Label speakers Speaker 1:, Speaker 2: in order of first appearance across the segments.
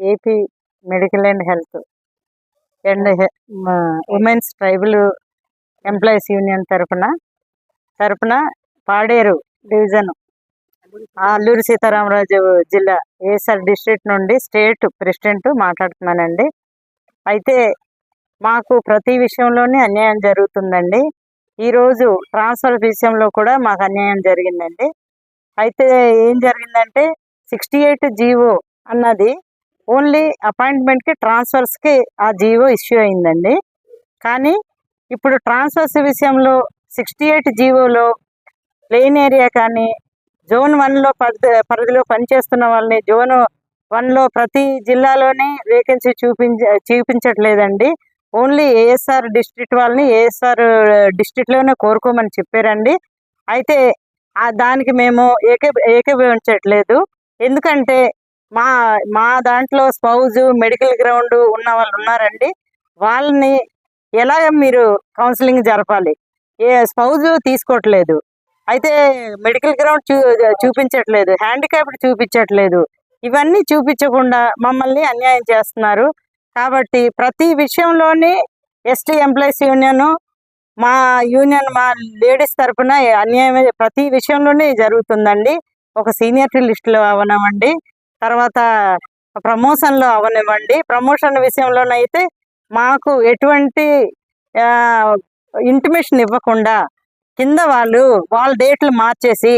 Speaker 1: AP medical and health and women's tribal employees union తరఫున తరపున Paderu division Alluri Sitarama Raju జిల్లా ASR district నుండి స్టేట్ ప్రెసిడెంట్ మాట్లాడుతున్నానండి. అయితే మాకు ప్రతి విషయంలోనే అన్యాయం జరుగుతుందండి. ఈరోజు ట్రాన్స్ఫర్ విషయంలో కూడా మాకు అన్యాయం జరిగిందండి. అయితే ఏం జరిగిందంటే సిక్స్టీ ఎయిట్ జీవో అన్నది ఓన్లీ అపాయింట్మెంట్కి ట్రాన్స్ఫర్స్కి ఆ జీవో ఇష్యూ అయిందండి. కానీ ఇప్పుడు ట్రాన్స్ఫర్స్ విషయంలో సిక్స్టీ ఎయిట్ జీవోలో ప్లెయిన్ ఏరియా కానీ జోన్ వన్లో పరిధి పరిధిలో పనిచేస్తున్న వాళ్ళని జోన్ వన్లో ప్రతి జిల్లాలోనే వేకెన్సీ చూపించ చూపించట్లేదండి. ఓన్లీ ఏఎస్ఆర్ డిస్ట్రిక్ట్ వాళ్ళని ఏఎస్ఆర్ డిస్ట్రిక్ట్లోనే కోరుకోమని చెప్పారండి. అయితే దానికి మేము ఏకే ఏకీభవించట్లేదు. ఎందుకంటే మా మా దాంట్లో స్పౌజ్ మెడికల్ గ్రౌండ్ ఉన్న వాళ్ళు ఉన్నారండి. వాళ్ళని ఎలాగ మీరు కౌన్సిలింగ్ జరపాలి? ఏ స్పౌజ్ తీసుకోవట్లేదు. అయితే మెడికల్ గ్రౌండ్ చూ చూపించట్లేదు. హ్యాండిక్యాప్డ్ చూపించట్లేదు. ఇవన్నీ చూపించకుండా మమ్మల్ని అన్యాయం చేస్తున్నారు. కాబట్టి ప్రతి విషయంలోని ఎస్టీ ఎంప్లాయీస్ యూనియన్ మా యూనియన్ మా లేడీస్ తరఫున అన్యాయం ప్రతి విషయంలోనే జరుగుతుందండి. ఒక సీనియర్టీ లిస్టులో అవనివ్వండి తర్వాత ప్రమోషన్లో అవనివ్వండి. ప్రమోషన్ విషయంలోనైతే మాకు ఎటువంటి ఇంటిమేషన్ ఇవ్వకుండా కింద వాళ్ళు వాళ్ళ డేట్లు మార్చేసి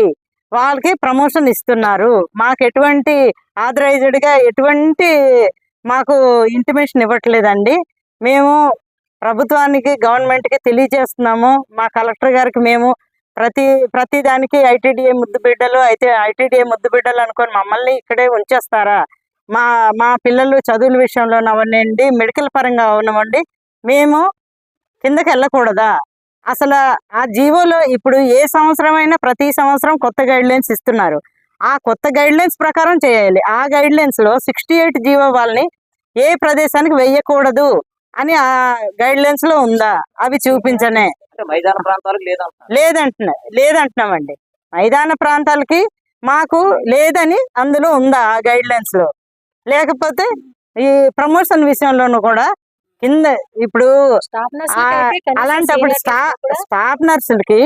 Speaker 1: వాళ్ళకి ప్రమోషన్ ఇస్తున్నారు. మాకు ఎటువంటి ఆథరైజ్డ్గా ఎటువంటి మాకు ఇంటిమేషన్ ఇవ్వట్లేదండి. మేము ప్రభుత్వానికి గవర్నమెంట్కి తెలియజేస్తున్నాము. మా కలెక్టర్ గారికి మేము ప్రతి ప్రతి దానికి ఐటీడీఏ ముద్దు బిడ్డలు అయితే ఐటీడీఏ ముద్దు బిడ్డలు అనుకొని మమ్మల్ని ఇక్కడే ఉంచేస్తారా? మా మా పిల్లలు చదువుల విషయంలో అవనండి మెడికల్ పరంగా అవనివ్వండి మేము కిందకి వెళ్ళకూడదా? అసలు ఆ జీవోలో ఇప్పుడు ఏ సంవత్సరం అయినా ప్రతి సంవత్సరం కొత్త గైడ్ లైన్స్ ఇస్తున్నారు. ఆ కొత్త గైడ్ లైన్స్ ప్రకారం చేయాలి. ఆ గైడ్ లైన్స్లో సిక్స్టీ ఎయిట్ జీవో వాళ్ళని ఏ ప్రదేశానికి వెయ్యకూడదు అని ఆ గైడ్ లైన్స్లో ఉందా? అవి చూపించనే.
Speaker 2: మైదాన ప్రాంతాలకు లేదంటున్నారు.
Speaker 1: లేదంటున్నా లేదంటున్నామండి. మైదాన ప్రాంతాలకి మాకు లేదని అందులో ఉందా ఆ గైడ్ లైన్స్లో? లేకపోతే ఈ ప్రమోషన్ విషయంలోనూ కూడా కింద ఇప్పుడు అలాంటప్పుడు స్టా స్టాఫ్ నర్సులకి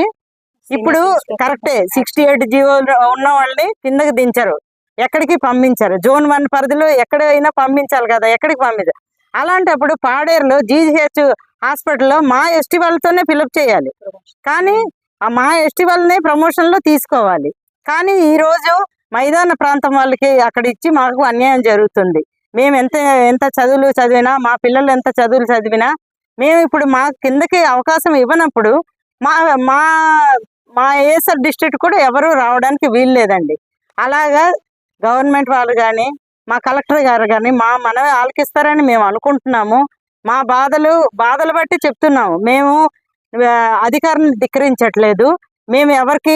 Speaker 1: ఇప్పుడు కరెక్టే సిక్స్టీ ఎయిట్ జీవో ఉన్న వాళ్ళని కిందకి దించరు. ఎక్కడికి పంపించరు. జోన్ వన్ పరిధిలో ఎక్కడైనా పంపించాలి కదా ఎక్కడికి పంపించారు? అలాంటప్పుడు పాడేరులో జీజీహెచ్ హాస్పిటల్లో మా ఎస్టీ వాళ్ళతోనే ఫిలప్ చేయాలి. కానీ ఆ మా ఎస్టీ వాళ్ళనే ప్రమోషన్లో తీసుకోవాలి. కానీ ఈరోజు మైదాన ప్రాంతం వాళ్ళకి అక్కడ ఇచ్చి మాకు అన్యాయం జరుగుతుంది. మేము ఎంత ఎంత చదువులు చదివినా మా పిల్లలు ఎంత చదువులు చదివినా మేము ఇప్పుడు మా కిందకి అవకాశం ఇవ్వనప్పుడు మా మా మా ఏఎస్ఆర్ డిస్ట్రిక్ట్ కూడా ఎవరు రావడానికి వీలు లేదండి అలాగా గవర్నమెంట్ వాళ్ళు కానీ మా కలెక్టర్ గారు కానీ మా మనవి ఆలకిస్తారని మేము అనుకుంటున్నాము. మా బాధలు బాధలు బట్టి చెప్తున్నాము. మేము అధికారాన్ని ధిక్కరించట్లేదు. మేము ఎవరికి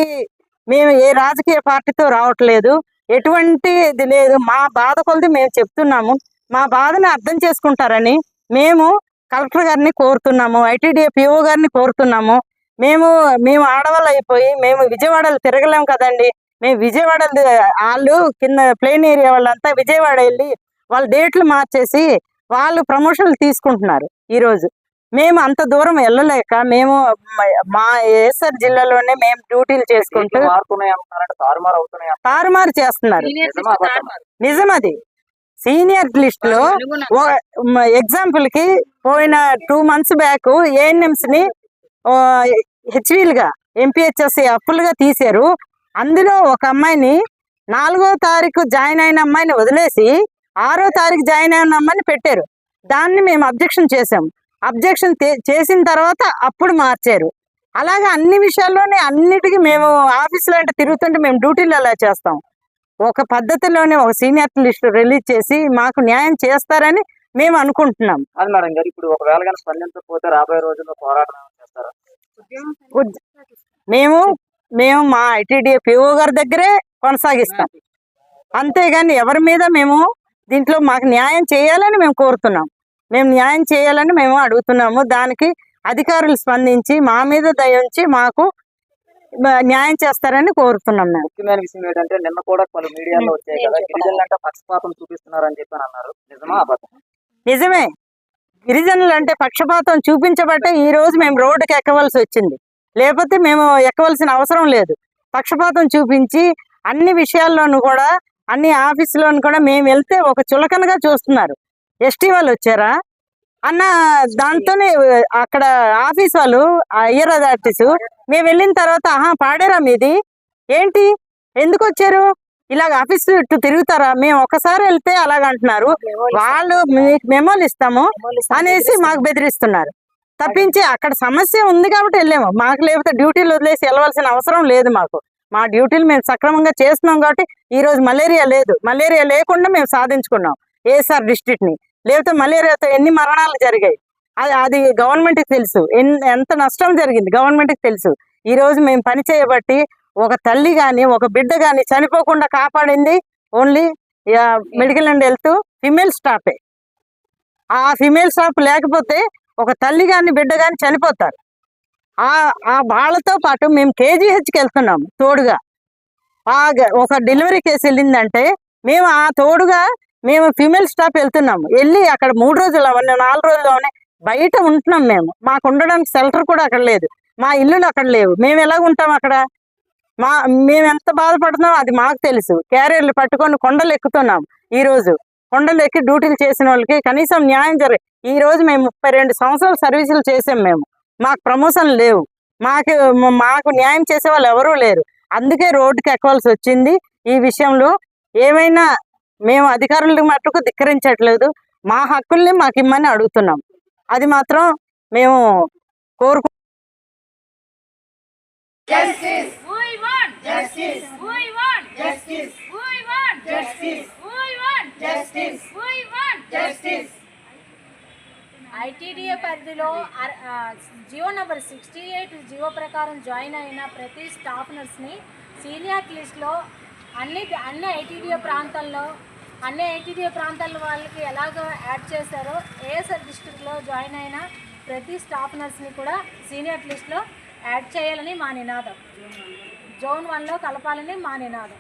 Speaker 1: మేము ఏ రాజకీయ పార్టీతో రావట్లేదు. ఎటువంటి ఇది లేదు. మా బాధ కొలది మేము చెప్తున్నాము. మా బాధని అర్థం చేసుకుంటారని మేము కలెక్టర్ గారిని కోరుతున్నాము. ఐటీడీఏ పిఓ గారిని కోరుతున్నాము. మేము మేము ఆడవాళ్ళు అయిపోయి మేము విజయవాడలో తిరగలేము కదండి. మేము విజయవాడ వాళ్ళు కింద ప్లేన్ ఏరియా వాళ్ళంతా విజయవాడ వెళ్ళి వాళ్ళ డేట్లు మార్చేసి వాళ్ళు ప్రమోషన్లు తీసుకుంటున్నారు ఈరోజు. మేము అంత దూరం వెళ్ళలేక మేము మ- ఏఎస్ఆర్ జిల్లాలోనే మేము డ్యూటీలు చేసుకుంటూ
Speaker 2: తారుమారు అవుతున్నాయి అంటున్నారు.
Speaker 1: తారుమారు చేస్తున్నారు? నిజం అది సీనియర్ లిస్ట్లో ఎగ్జాంపుల్కి పోయిన టూ మంత్స్ బ్యాక్ ఏఎన్ఎంస్ని హెచ్వీల్గా ఎంపీహెచ్ఎస్ అప్పులుగా తీశారు. అందులో ఒక అమ్మాయిని నాలుగో తారీఖు జాయిన్ అయిన అమ్మాయిని వదిలేసి ఆరో తారీఖు జాయిన్ అయిన అమ్మాయిని పెట్టారు. దాన్ని మేము అబ్జెక్షన్ చేసాం అబ్జెక్షన్ చేసిన తర్వాత అప్పుడు మార్చారు. అలాగే అన్ని విషయాల్లోనే అన్నిటికీ మేము ఆఫీసులో అంటే తిరుగుతుంటే మేము డ్యూటీలు అలా చేస్తాం. ఒక పద్ధతిలోనే ఒక సీనియర్ లిస్ట్ రిలీజ్ చేసి మాకు న్యాయం చేస్తారని మేము అనుకుంటున్నాం.
Speaker 2: అది మేడం గారు ఇప్పుడు ఒకవేళ కానీ స్పందించకపోతే రాబోయే రోజుల్లో పోరాటం చేస్తారా?
Speaker 1: మేము మేము మా ఐటీడీఏ పిఓ గారి దగ్గరే కొనసాగిస్తాం. అంతేగాని ఎవరి మీద మేము దీంట్లో మాకు న్యాయం చేయాలని మేము కోరుతున్నాం. మేము న్యాయం చేయాలని మేము అడుగుతున్నాము. దానికి అధికారులు స్పందించి మా మీద దయ ఉంచి మాకు న్యాయం చేస్తారని కోరుతున్నాం మేము.
Speaker 2: ముఖ్యమైన విషయం ఏంటంటే నిన్న కూడా పలు మీడియాలో వచ్చాయి కదా పక్షపాతం చూపిస్తున్నారని చెప్పి అని అన్నారు. నిజమా అబద్ధం?
Speaker 1: నిజమే. గిరిజనులు అంటే పక్షపాతం చూపించబట్టే ఈ రోజు మేము రోడ్డుకి ఎక్కవలసి వచ్చింది. లేకపోతే మేము ఎక్కవలసిన అవసరం లేదు. పక్షపాతం చూపించి అన్ని విషయాల్లోనూ కూడా అన్ని ఆఫీసులోను కూడా మేము వెళ్తే ఒక చులకనగా చూస్తున్నారు. ఎస్టీ వాళ్ళు వచ్చారా? అన్న దాంతోనే అక్కడ ఆఫీస్ వాళ్ళు అయ్యర్ అథారిటీస్ మేము వెళ్ళిన తర్వాత ఆహా పాడారా మీది? ఏంటి? ఎందుకు వచ్చారు? ఇలాగ ఆఫీస్ చుట్టూ తిరుగుతారా? మేము ఒకసారి వెళ్తే అలాగ అంటున్నారు. వాళ్ళు మీకు మెమోలు ఇస్తాము. అనేసి మాకు బెదిరిస్తున్నారు. తప్పించి అక్కడ సమస్య ఉంది కాబట్టి వెళ్ళాము. మాకు లేకపోతే డ్యూటీలు వదిలేసి వెళ్ళవలసిన అవసరం లేదు మాకు. మా డ్యూటీలు మేము సక్రమంగా చేస్తున్నాం కాబట్టి ఈ రోజు మలేరియా లేదు. మలేరియా లేకుండా మేము సాధించుకున్నాం ఏఎస్ఆర్ డిస్ట్రిక్ట్ని లేకపోతే మలేరియాతో ఎన్ని మరణాలు జరిగాయి? అది అది గవర్నమెంట్కి తెలుసు ఎంత నష్టం జరిగింది గవర్నమెంట్కి తెలుసు. ఈ రోజు మేము పని చేయబట్టి ఒక తల్లి కానీ ఒక బిడ్డ కానీ చనిపోకుండా కాపాడింది only medical and health female స్టాఫే. ఆ ఫిమేల్ స్టాఫ్ లేకపోతే ఒక తల్లి కానీ బిడ్డ కానీ చనిపోతారు. ఆ ఆ వాళ్ళతో పాటు మేము కేజీహెచ్కి వెళ్తున్నాము తోడుగా. ఆ గ- ఒక డెలివరీ కేసు వెళ్ళిందంటే మేము ఆ తోడుగా మేము ఫిమేల్ స్టాఫ్ వెళ్తున్నాము. వెళ్ళి అక్కడ మూడు రోజులు అవన్నీ నాలుగు రోజుల్లోనే బయట ఉంటున్నాం మేము. మాకు ఉండడానికి షెల్టర్ కూడా అక్కడ లేదు. మా ఇల్లులు అక్కడ లేవు. మేము ఎలాగ ఉంటాం అక్కడ? మా మేము ఎంత బాధపడుతున్నాం అది మాకు తెలుసు. క్యారియర్లు పట్టుకొని కొండలు ఎక్కుతున్నాం ఈ రోజు కొండలు ఎక్కి డ్యూటీలు చేసిన వాళ్ళకి కనీసం న్యాయం జరగ ఈ రోజు మేము ముప్పై రెండు సంవత్సరాలు సర్వీసులు చేసాం మేము మాకు ప్రమోషన్ లేవు మాకు మాకు న్యాయం చేసే వాళ్ళు ఎవరూ లేరు అందుకే రోడ్డుకి ఎక్కవలసి వచ్చింది ఈ విషయంలో ఏమైనా మేము అధికారులకు మట్టుకు ధిక్కరించట్లేదు మా హక్కుల్ని మాకు ఇమ్మని అడుగుతున్నాం అది మాత్రం మేము కోరుకు
Speaker 3: justice. We want justice. We want justice. We want justice.
Speaker 4: ITDA పరిధిలో GO number sixty eight GO ప్రకారం జాయిన్ అయిన ప్రతి స్టాఫ్ నర్స్ని సీనియర్ లిస్ట్లో అన్ని అన్ని ఐటీడీఏ ప్రాంతాల్లో అన్ని ఐటీడీఏ ప్రాంతాల వాళ్ళకి ఎలాగో యాడ్ చేశారో ఏఎస్ఆర్ డిస్ట్రిక్ట్లో జాయిన్ అయిన ప్రతి స్టాఫ్ నర్స్ని కూడా సీనియర్ లిస్ట్లో యాడ్ చేయాలని మా నినాదం. జోన్ వన్లో కలపాలని మా నినాదం.